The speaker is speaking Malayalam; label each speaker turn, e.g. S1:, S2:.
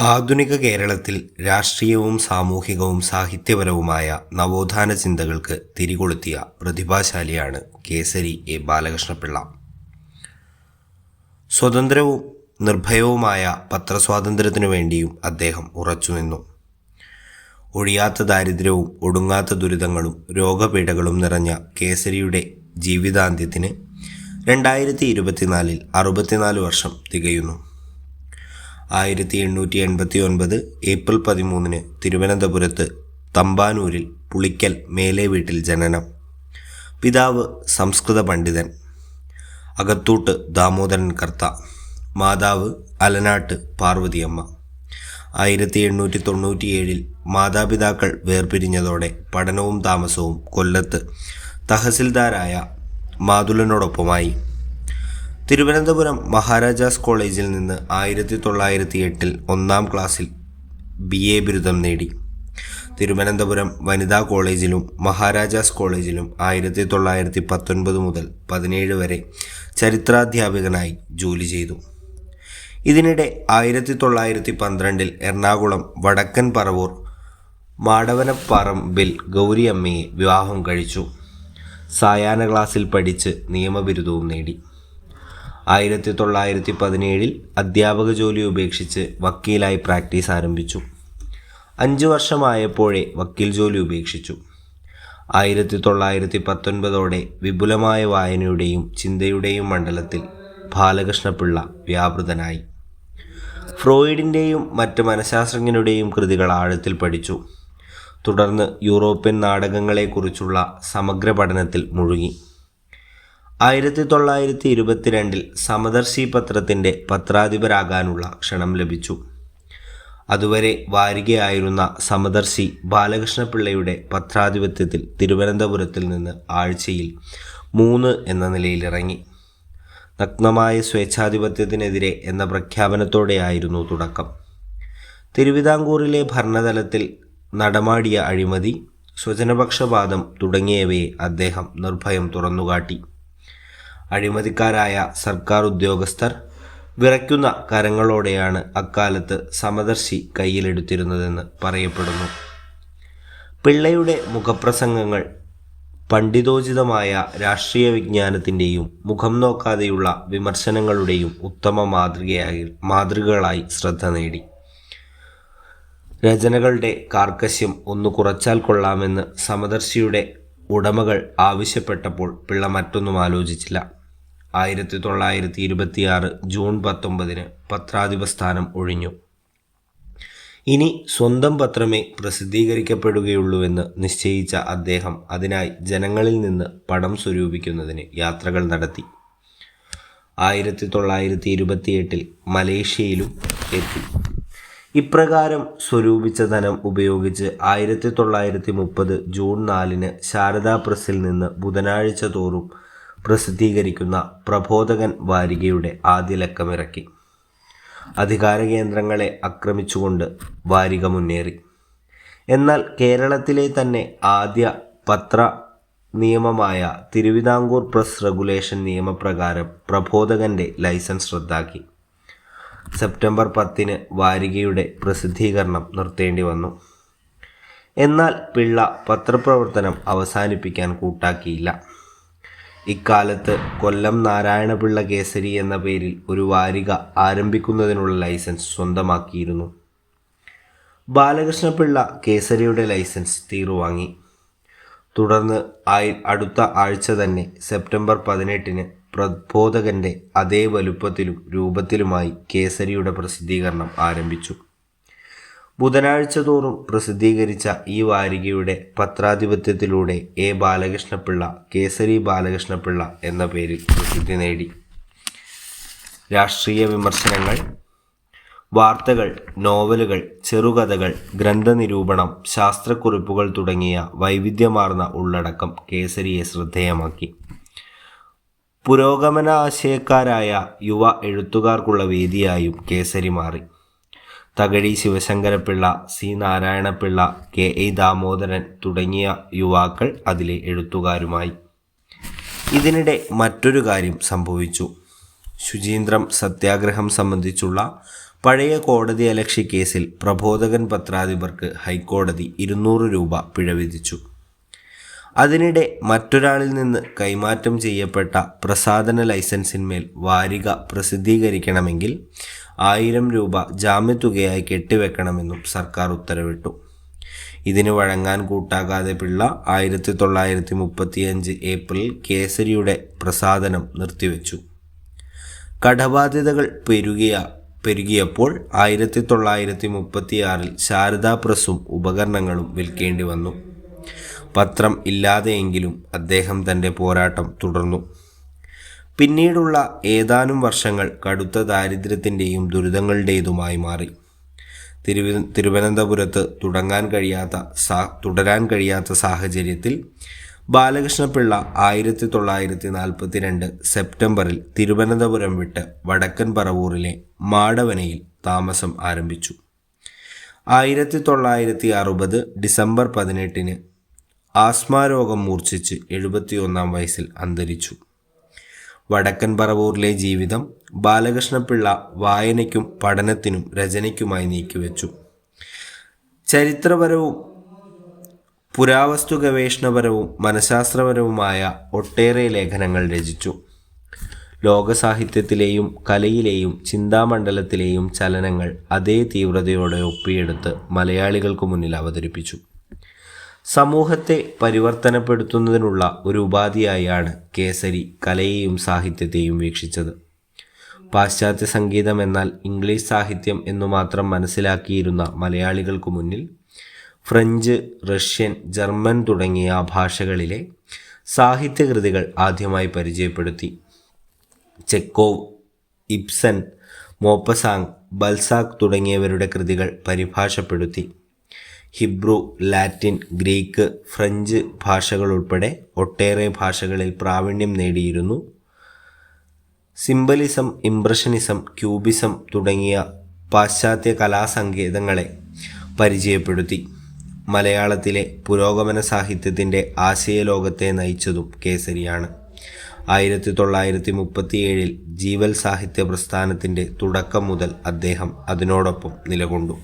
S1: ആധുനിക കേരളത്തിൽ രാഷ്ട്രീയവും സാമൂഹികവും സാഹിത്യപരവുമായ നവോത്ഥാന ചിന്തകൾക്ക് തിരികൊളുത്തിയ പ്രതിഭാശാലിയാണ് കേസരി എ. ബാലകൃഷ്ണപിള്ള. സ്വതന്ത്രവും നിർഭയവുമായ പത്രസ്വാതന്ത്ര്യത്തിനു വേണ്ടിയും അദ്ദേഹം ഉറച്ചുനിന്നു. ഒഴിയാത്ത ദാരിദ്ര്യവും ഒടുങ്ങാത്ത ദുരിതങ്ങളും രോഗപീഠകളും നിറഞ്ഞ കേസരിയുടെ ജീവിതാന്ത്യത്തിന് രണ്ടായിരത്തി ഇരുപത്തിനാലിൽ അറുപത്തിനാല് വർഷം തികയുന്നു. ആയിരത്തി എണ്ണൂറ്റി എൺപത്തി ഒൻപത് ഏപ്രിൽ പതിമൂന്നിന് തിരുവനന്തപുരത്ത് തമ്പാനൂരിൽ പുളിക്കൽ മേലെ വീട്ടിൽ ജനനം. പിതാവ് സംസ്കൃത പണ്ഡിതൻ. അകത്തൂട്ട് ദാമോദരൻ കർത്ത. മാതാവ് അലനാട്ട് പാർവതിയമ്മ. ആയിരത്തി എണ്ണൂറ്റി തൊണ്ണൂറ്റിയേഴിൽ മാതാപിതാക്കൾ വേർപിരിഞ്ഞതോടെ പഠനവും താമസവും കൊല്ലത്ത് തഹസിൽദാരായ മാതുലനോടൊപ്പമായി. തിരുവനന്തപുരം മഹാരാജാസ് കോളേജിൽ നിന്ന് ആയിരത്തി തൊള്ളായിരത്തി എട്ടിൽ ഒന്നാം ക്ലാസ്സിൽ ബി എ ബിരുദം നേടി. തിരുവനന്തപുരം വനിതാ കോളേജിലും മഹാരാജാസ് കോളേജിലും ആയിരത്തി തൊള്ളായിരത്തി പത്തൊൻപത് മുതൽ പതിനേഴ് വരെ ചരിത്രാധ്യാപകനായി ജോലി ചെയ്തു. ഇതിനിടെ ആയിരത്തി തൊള്ളായിരത്തി പന്ത്രണ്ടിൽ എറണാകുളം വടക്കൻ പറവൂർ മാടവനപ്പറമ്പിൽ ഗൗരിയമ്മയെ വിവാഹം കഴിച്ചു. സായാഹ്ന ക്ലാസ്സിൽ പഠിച്ച് നിയമബിരുദവും നേടി. ആയിരത്തി തൊള്ളായിരത്തി പതിനേഴിൽ അധ്യാപക ജോലി ഉപേക്ഷിച്ച് വക്കീലായി പ്രാക്ടീസ് ആരംഭിച്ചു. അഞ്ച് വർഷമായപ്പോഴേ വക്കീൽ ജോലി ഉപേക്ഷിച്ചു. ആയിരത്തി തൊള്ളായിരത്തി പത്തൊൻപതോടെ വിപുലമായ വായനയുടെയും ചിന്തയുടെയും മണ്ഡലത്തിൽ ബാലകൃഷ്ണപിള്ള വ്യാപൃതനായി. ഫ്രോയിഡിന്റെയും മറ്റ് മനഃശാസ്ത്രജ്ഞരുടെയും കൃതികൾ ആഴത്തിൽ പഠിച്ചു. തുടർന്ന് യൂറോപ്യൻ നാടകങ്ങളെക്കുറിച്ചുള്ള സമഗ്ര പഠനത്തിൽ മുഴുകി. ആയിരത്തി തൊള്ളായിരത്തി ഇരുപത്തിരണ്ടിൽ സമദർശി പത്രത്തിന്റെ പത്രാധിപരാകാനുള്ള ക്ഷണം ലഭിച്ചു. അതുവരെ വാരികയായിരുന്ന സമദർശി ബാലകൃഷ്ണപിള്ളയുടെ പത്രാധിപത്യത്തിൽ തിരുവനന്തപുരത്തിൽ നിന്ന് ആഴ്ചയിൽ മൂന്ന് എന്ന നിലയിലിറങ്ങി. നഗ്നമായ സ്വേച്ഛാധിപത്യത്തിനെതിരെ എന്ന പ്രഖ്യാപനത്തോടെയായിരുന്നു തുടക്കം. തിരുവിതാംകൂറിലെ ഭരണതലത്തിൽ നടമാടിയ അഴിമതി സ്വജനപക്ഷപാതം തുടങ്ങിയവയെ അദ്ദേഹം നിർഭയം തുറന്നുകാട്ടി. അഴിമതിക്കാരായ സർക്കാർ ഉദ്യോഗസ്ഥർ വിറയ്ക്കുന്ന കരങ്ങളോടെയാണ് അക്കാലത്ത് സമദർശി കയ്യിലെടുത്തിരുന്നതെന്ന് പറയപ്പെടുന്നു. പിള്ളയുടെ മുഖപ്രസംഗങ്ങൾ പണ്ഡിതോചിതമായ രാഷ്ട്രീയ വിജ്ഞാനത്തിന്റെയും മുഖം നോക്കാതെയുള്ള വിമർശനങ്ങളുടെയും ഉത്തമ മാതൃകയായി മാതൃകകളായി ശ്രദ്ധ നേടി. രചനകളുടെ കാർക്കശ്യം ഒന്ന് കുറച്ചാൽ കൊള്ളാമെന്ന് സമദർശിയുടെ ഉടമകൾ ആവശ്യപ്പെട്ടപ്പോൾ പിള്ള മറ്റൊന്നും ആലോചിച്ചില്ല. ആയിരത്തി തൊള്ളായിരത്തി ഇരുപത്തിയാറ് ജൂൺ പത്തൊമ്പതിന് പത്രാധിപ സ്ഥാനം ഒഴിഞ്ഞു. ഇനി സ്വന്തം പത്രമേ പ്രസിദ്ധീകരിക്കപ്പെടുകയുള്ളൂവെന്ന് നിശ്ചയിച്ച അദ്ദേഹം അതിനായി ജനങ്ങളിൽ നിന്ന് പണം സ്വരൂപിക്കുന്നതിന് യാത്രകൾ നടത്തി. ആയിരത്തി തൊള്ളായിരത്തി ഇരുപത്തിയെട്ടിൽ മലേഷ്യയിലും എത്തി. ഇപ്രകാരം സ്വരൂപിച്ച ധനം ഉപയോഗിച്ച് ആയിരത്തി തൊള്ളായിരത്തി മുപ്പത് ജൂൺ നാലിന് ശാരദാ പ്രസിൽ നിന്ന് ബുധനാഴ്ച തോറും പ്രസിദ്ധീകരിക്കുന്ന പ്രബോധകൻ വാരികയുടെ ആദ്യ ലക്കമിറക്കി. അധികാര കേന്ദ്രങ്ങളെ ആക്രമിച്ചുകൊണ്ട് വാരിക മുന്നേറി. എന്നാൽ കേരളത്തിലെ തന്നെ ആദ്യ പത്ര നിയമമായ തിരുവിതാംകൂർ പ്രസ് റെഗുലേഷൻ നിയമപ്രകാരം പ്രബോധകന്റെ ലൈസൻസ് റദ്ദാക്കി. സെപ്റ്റംബർ പത്തിന് വാരികയുടെ പ്രസിദ്ധീകരണം നിർത്തേണ്ടി വന്നു. എന്നാൽ പിള്ള പത്രപ്രവർത്തനം അവസാനിപ്പിക്കാൻ കൂട്ടാക്കിയില്ല. ഇക്കാലത്ത് കൊല്ലം നാരായണപിള്ള കേസരി എന്ന പേരിൽ ഒരു വാരിക ആരംഭിക്കുന്നതിനുള്ള ലൈസൻസ് സ്വന്തമാക്കിയിരുന്നു. ബാലകൃഷ്ണപിള്ള കേസരിയുടെ ലൈസൻസ് തീറുവാങ്ങി തുടർന്ന് ആയി അടുത്ത ആഴ്ച തന്നെ സെപ്റ്റംബർ പതിനെട്ടിന് പ്രബോധകന്റെ അതേ വലുപ്പത്തിലും രൂപത്തിലുമായി കേസരിയുടെ പ്രസിദ്ധീകരണം ആരംഭിച്ചു. ബുധനാഴ്ച തോറും പ്രസിദ്ധീകരിച്ച ഈ വാരികയുടെ പത്രാധിപത്യത്തിലൂടെ എ. ബാലകൃഷ്ണപിള്ള കേസരി ബാലകൃഷ്ണപിള്ള എന്ന പേരിൽ പ്രസിദ്ധി നേടി. രാഷ്ട്രീയ വിമർശനങ്ങൾ വാർത്തകൾ നോവലുകൾ ചെറുകഥകൾ ഗ്രന്ഥനിരൂപണം ശാസ്ത്രക്കുറിപ്പുകൾ തുടങ്ങിയ വൈവിധ്യമാർന്ന ഉള്ളടക്കം കേസരിയെ ശ്രദ്ധേയമാക്കി. പുരോഗമന ആശയക്കാരായ യുവ എഴുത്തുകാർക്കുള്ള വേദിയായും കേസരി മാറി. Thakazhi Sivasankarapillai C. Narayanapillai K. A. Damodaran തുടങ്ങിയ യുവാക്കൾ അതിലെ എഴുത്തുകാരുമായി. ഇതിനിടെ മറ്റൊരു കാര്യം സംഭവിച്ചു. ശുചീന്ദ്രം സത്യാഗ്രഹം സംബന്ധിച്ചുള്ള പഴയ കോടതി അലക്ഷ്യ കേസിൽ പ്രബോധകൻ പത്രാധിപർക്ക് ഹൈക്കോടതി ഇരുന്നൂറ് രൂപ പിഴ വിധിച്ചു. അതിനിടെ മറ്റൊരാളിൽ നിന്ന് കൈമാറ്റം ചെയ്യപ്പെട്ട പ്രസാധന ലൈസൻസിന്മേൽ വാരിക പ്രസിദ്ധീകരിക്കണമെങ്കിൽ ആയിരം രൂപ ജാമ്യത്തുകയായി കെട്ടിവെക്കണമെന്നും സർക്കാർ ഉത്തരവിട്ടു. ഇതിന് വഴങ്ങാൻ കൂട്ടാകാതെ പിള്ള ആയിരത്തി തൊള്ളായിരത്തി മുപ്പത്തിയഞ്ച് ഏപ്രിൽ കേസരിയുടെ പ്രസാദനം നിർത്തിവെച്ചു. കടബാധ്യതകൾ പെരുകിയ പെരുകിയപ്പോൾ ആയിരത്തി തൊള്ളായിരത്തി മുപ്പത്തിയാറിൽ ശാരദാ പ്രസ്സും ഉപകരണങ്ങളും വിൽക്കേണ്ടി വന്നു. പത്രം ഇല്ലാതെയെങ്കിലും അദ്ദേഹം തന്റെ പോരാട്ടം തുടർന്നു. പിന്നീടുള്ള ഏതാനും വർഷങ്ങൾ കടുത്ത ദാരിദ്ര്യത്തിന്റെയും ദുരിതങ്ങളുടേതുമായി മാറി. തിരുവ തിരുവനന്തപുരത്ത് തുടങ്ങാൻ കഴിയാത്ത സാ തുടരാൻ കഴിയാത്ത സാഹചര്യത്തിൽ ബാലകൃഷ്ണപിള്ള ആയിരത്തി തൊള്ളായിരത്തി നാൽപ്പത്തി രണ്ട് സെപ്റ്റംബറിൽ തിരുവനന്തപുരം വിട്ട് വടക്കൻ പറവൂറിലെ മാടവനയിൽ താമസം ആരംഭിച്ചു. ആയിരത്തി തൊള്ളായിരത്തി അറുപത് ഡിസംബർ പതിനെട്ടിന് ആസ്മാരോഗം മൂർച്ഛിച്ച് എഴുപത്തിയൊന്നാം വയസ്സിൽ അന്തരിച്ചു. വടക്കൻ പറവൂരിലെ ജീവിതം ബാലകൃഷ്ണപിള്ള വായനയ്ക്കും പഠനത്തിനും രചനയ്ക്കുമായി നീക്കിവെച്ചു. ചരിത്രപരവും പുരാവസ്തു ഗവേഷണപരവും മനഃശാസ്ത്രപരവുമായ ഒട്ടേറെ ലേഖനങ്ങൾ രചിച്ചു. ലോകസാഹിത്യത്തിലെയും കലയിലെയും ചിന്താമണ്ഡലത്തിലെയും ചലനങ്ങൾ അതേ തീവ്രതയോടെ ഒപ്പിയെടുത്ത് മലയാളികൾക്ക് മുന്നിൽ അവതരിപ്പിച്ചു. സമൂഹത്തെ പരിവർത്തനപ്പെടുത്തുന്നതിനുള്ള ഒരു ഉപാധിയായാണ് കേസരി കലയെയും സാഹിത്യത്തെയും വീക്ഷിച്ചത്. പാശ്ചാത്യ സംഗീതം എന്നാൽ ഇംഗ്ലീഷ് സാഹിത്യം എന്നു മാത്രം മനസ്സിലാക്കിയിരുന്ന മലയാളികൾക്കു മുന്നിൽ ഫ്രഞ്ച് റഷ്യൻ ജർമ്മൻ തുടങ്ങിയ ഭാഷകളിലെ സാഹിത്യകൃതികൾ ആദ്യമായി പരിചയപ്പെടുത്തി. ചെക്കോവ് ഇബ്സൻ മോപ്പസാങ് ബൽസാക് തുടങ്ങിയവരുടെ കൃതികൾ പരിഭാഷപ്പെടുത്തി. ഹിബ്രു ലാറ്റിൻ ഗ്രീക്ക് ഫ്രഞ്ച് ഭാഷകൾ ഉൾപ്പെടെ ഒട്ടേറെ ഭാഷകളിൽ പ്രാവീണ്യം നേടിയിരുന്നു. സിംബലിസം ഇംപ്രഷനിസം ക്യൂബിസം തുടങ്ങിയ പാശ്ചാത്യ കലാസങ്കേതങ്ങളെ പരിചയപ്പെടുത്തി. മലയാളത്തിലെ പുരോഗമന സാഹിത്യത്തിന്റെ ആശയലോകത്തെ നയിച്ചതും കേസരിയാണ്. ആയിരത്തി തൊള്ളായിരത്തി മുപ്പത്തിയേഴിൽ ജീവൽ സാഹിത്യ പ്രസ്ഥാനത്തിന്റെ തുടക്കം മുതൽ അദ്ദേഹം അതിനോടൊപ്പം നിലകൊണ്ടു.